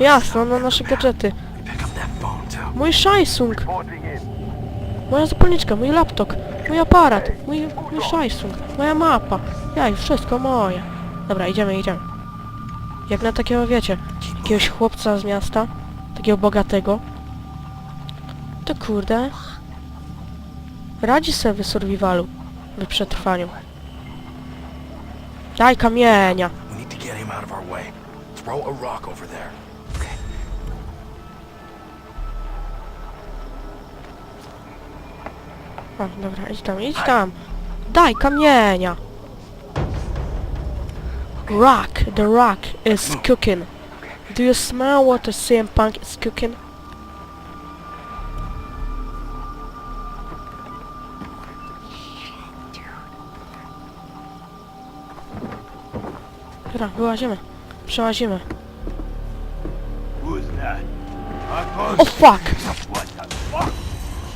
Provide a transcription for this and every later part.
Jasno, na nasze gadżety. Mój Samsung. Moja zapalniczka, mój laptop, mój aparat, mój, mój Samsung, moja mapa. Jaj, wszystko moje. Dobra, idziemy, idziemy. Jak na takiego, wiecie, jakiegoś chłopca z miasta, takiego bogatego, to kurde, radzi sobie w survivalu, w przetrwaniu. Daj kamienia. Throw rock over there. O, dobra, idź tam, idź tam. Daj kamienia. Rock, the rock is cooking. Do you smell what the CM Punk is cooking? Dobra, wyłazimy. Przełazimy. O the fuck?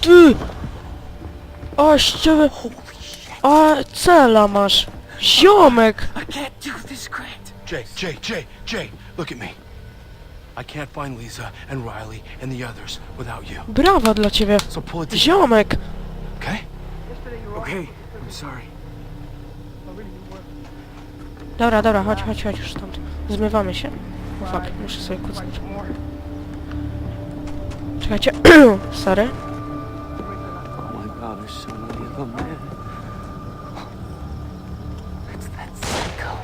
Ty! O, ściemy... O, cela masz. Ziomek! I can't do this, Grant. Jay, Jay, Jay, Jay, look at me. I can't find Lisa and Riley and the others without you. Brawa dla ciebie. So pull it together, Ziomek! okay? Okay, I'm sorry. Dobra, dobra, chodź, chodź, chodź już stąd. Zmywamy się. O fuck, muszę sobie kucnąć. Czekajcie. Sorry. My there's so many of them, man. It's that psycho.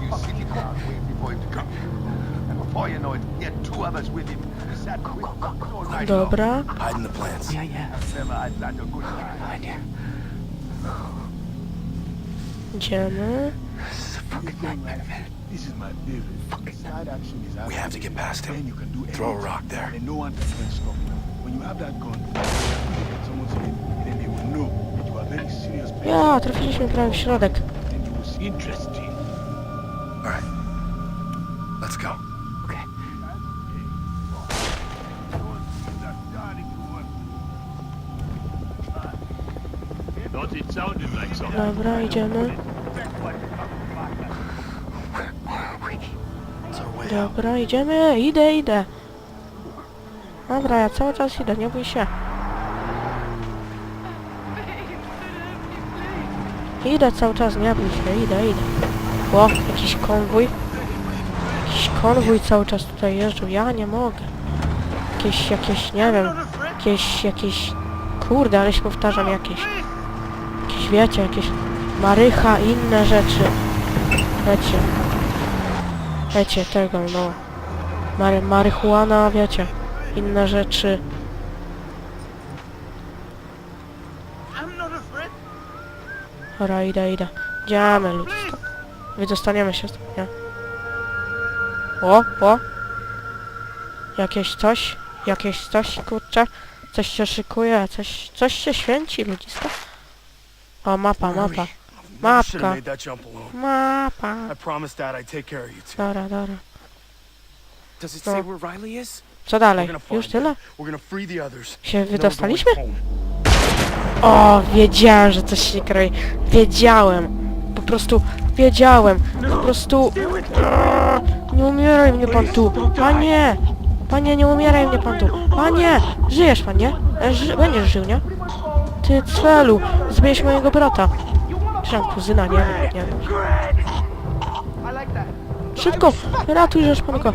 You see the car waiting for him to come. And before you know it, he had two others with him. He sat go, go, go, go. Right Dobra. Hide in the plants. Yeah, yeah. Never had such a good time. Behind you. Idziemy. This is a fucking nightmare, man. This is my favorite. Side action is We have to get past him. you can do Throw a rock there. And no one can stop you. When you have that gun, you get someone's head, then they will know that you are very serious person. Ja, trafiliśmy prawie w środek. Then you will see interesting. All right. Let's go. Okay. Thought it sounded like something. Dobra, idziemy. Dobra, idziemy. Idę, idę. Dobra, ja cały czas idę, nie bój się. Idę cały czas, nie bój się, idę, idę. O, jakiś konwój. Jakiś konwój cały czas tutaj jeżdżą, ja nie mogę. Jakieś, jakieś, nie wiem, jakieś, jakieś... Kurde, ale się powtarzam, jakieś... Jakieś, wiecie, jakieś... Marycha, inne rzeczy. Wiecie. Wiecie, tego, no. Mary, marihuana, wiecie. Inne rzeczy. Dobra, idę, idę. Idziemy, ludzie. stąd. Wydostaniemy się stąd, nie? O, o. Jakieś coś? Jakieś coś, kurczę? Coś się szykuje, coś, coś się święci, ludziska. O, mapa, mapa. Never should Mapka. have made that jump alone. Mapa. I promised Dad I'd take care of you two. Dobra, dobra. Does it say where Riley is? Co dalej? Już tyle? We're gonna free the others. Się wydostaliśmy? O, wiedziałem, że coś się kroi. Wiedziałem. Po prostu wiedziałem. Po prostu... Aaa, Nie umieraj mnie pan tu. Panie! Panie, nie umieraj mnie pan tu. Panie! Żyjesz pan, nie? E, Ży będziesz żył, nie? Ty celu! Zbijesz mojego brata. Tam kuzyna, nie wiem, nie wiem. Szybko! Ratuj rzecz panko.